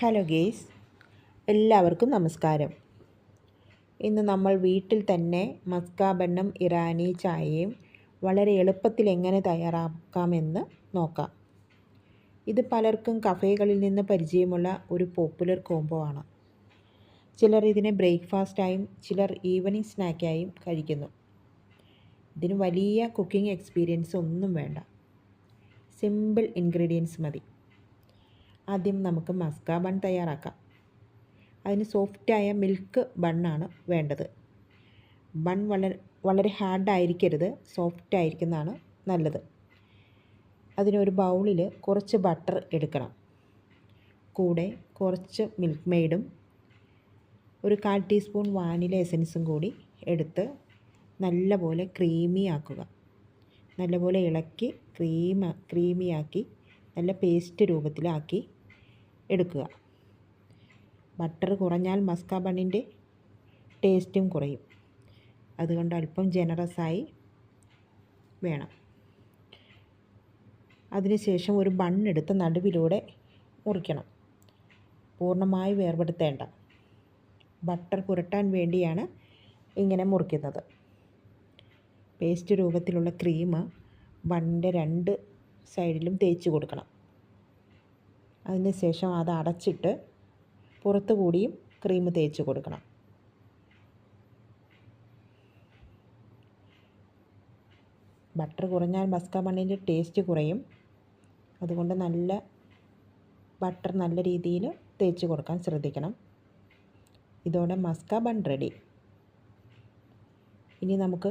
Hello guys എല്ലാവർക്കും നമസ്കാരം. ഇന്ന് നമ്മൾ വീട്ടിൽ തന്നെ മസ്കാബണ്ണം ഇറാനി ചായയും വളരെ എളുപ്പത്തിൽ എങ്ങനെ തയ്യാറാക്കാമെന്ന് നോക്കാം. ഇത് പലർക്കും കഫേകളിൽ നിന്ന് പരിചയമുള്ള ഒരു പോപ്പുലർ കോംബോ ആണ്. ചിലർ ഇതിനെ ബ്രേക്ക്ഫാസ്റ്റായും ചിലർ ഈവനിങ് സ്നാക്കായും കഴിക്കുന്നു. ഇതിന് വലിയ കുക്കിംഗ് എക്സ്പീരിയൻസ് ഒന്നും വേണ്ട. സിമ്പിൾ ഇൻഗ്രീഡിയൻസ് മതി. ആദ്യം നമുക്ക് മസ്ക ബൺ തയ്യാറാക്കാം. അതിന് സോഫ്റ്റായ മിൽക്ക് ബണ്ണാണ് വേണ്ടത്. ബൺ വളരെ വളരെ ഹാർഡായിരിക്കരുത് സോഫ്റ്റ് ആയിരിക്കുന്നതാണ് നല്ലത്. അതിനൊരു ബൗളിൽ കുറച്ച് ബട്ടർ എടുക്കണം. കൂടെ കുറച്ച് മിൽക്ക് മെയ്ഡും ഒരു കാൽ ടീസ്പൂൺ വാനില എസൻസും കൂടി എടുത്ത് നല്ലപോലെ ക്രീമി ആക്കുക. നല്ലപോലെ ഇളക്കി ക്രീമ ക്രീമിയാക്കി നല്ല പേസ്റ്റ് രൂപത്തിലാക്കി എടുക്കുക. ബട്ടർ കുറഞ്ഞാൽ മസ്ക ബണ്ണിന്റെ ടേസ്റ്റും കുറയും. അതുകൊണ്ട് അല്പം ജനറസായി വേണം. അതിനുശേഷം ഒരു ബണ്ണെടുത്ത് നടുവിലൂടെ മുറിക്കണം. പൂർണമായി വേർപെടുത്തേണ്ട. ബട്ടർ പുരട്ടാൻ വേണ്ടിയാണ് ഇങ്ങനെ മുറിക്കുന്നത്. പേസ്റ്റ് രൂപത്തിലുള്ള ക്രീം ബണ്ണിന്റെ രണ്ട് സൈഡിലും തേച്ച് കൊടുക്കണം. അതിന് ശേഷം അത് അടച്ചിട്ട് പുറത്തു കൂടിയും ക്രീം തേച്ച് കൊടുക്കണം. ബട്ടർ കുറഞ്ഞാൽ മസ്ക മണ്ണിന്റെ ടേസ്റ്റ് കുറയും. അതുകൊണ്ട് നല്ല ബട്ടർ നല്ല രീതിയിൽ തേച്ച് കൊടുക്കാൻ ശ്രദ്ധിക്കണം. ഇതോടെ മസ്ക ബൺ റെഡി ഇനി നമുക്ക്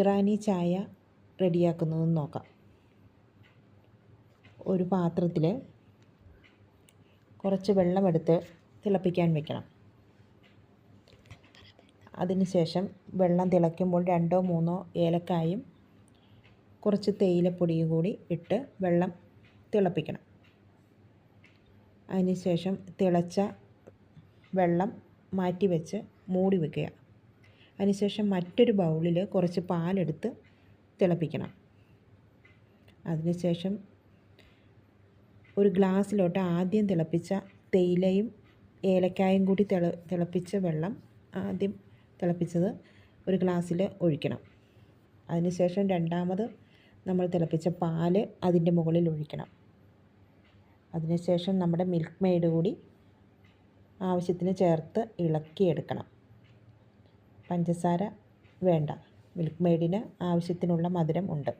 ഇറാനി ചായ റെഡിയാക്കുന്നതെന്ന് നോക്കാം. ഒരു പാത്രത്തിൽ കുറച്ച് വെള്ളമെടുത്ത് തിളപ്പിക്കാൻ വെക്കണം. അതിനുശേഷം വെള്ളം തിളയ്ക്കുമ്പോൾ രണ്ടോ മൂന്നോ ഏലക്കായും കുറച്ച് തേയിലപ്പൊടിയും കൂടി ഇട്ട് വെള്ളം തിളപ്പിക്കണം. അതിനുശേഷം തിളച്ച വെള്ളം മാറ്റി വെച്ച് മൂടി വെക്കുക. അതിനുശേഷം മറ്റൊരു ബൗളിൽ കുറച്ച് പാലെടുത്ത് തിളപ്പിക്കണം. അതിനുശേഷം ഒരു ഗ്ലാസ്സിലോട്ട് ആദ്യം തിളപ്പിച്ച തേയിലയും ഏലക്കായും കൂടി തിള തിളപ്പിച്ച വെള്ളം ആദ്യം തിളപ്പിച്ചത് ഒരു ഗ്ലാസ്സിൽ ഒഴിക്കണം. അതിനുശേഷം രണ്ടാമത് നമ്മൾ തിളപ്പിച്ച പാൽ അതിന്റെ മുകളിൽ ഒഴിക്കണം. അതിനുശേഷം നമ്മുടെ മിൽക്ക് മെയ്ഡ് കൂടി ആവശ്യത്തിന് ചേർത്ത് ഇളക്കിയെടുക്കണം. പഞ്ചസാര വേണ്ട. മിൽക്ക് മെയ്ഡിന് ആവശ്യത്തിനുള്ള മധുരം ഉണ്ട്.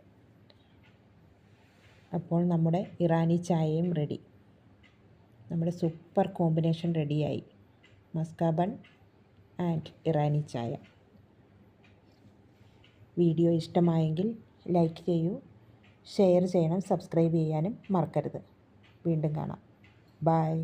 അപ്പോൾ നമ്മുടെ ഇറാനി ചായയും റെഡി നമ്മുടെ സൂപ്പർ കോമ്പിനേഷൻ റെഡിയായി മസ്കാബൺ ആൻഡ് ഇറാനി ചായ. വീഡിയോ ഇഷ്ടമായെങ്കിൽ ലൈക്ക് ചെയ്യൂ ഷെയർ ചെയ്യണം സബ്സ്ക്രൈബ് ചെയ്യാനും മറക്കരുത്. വീണ്ടും കാണാം. ബായ്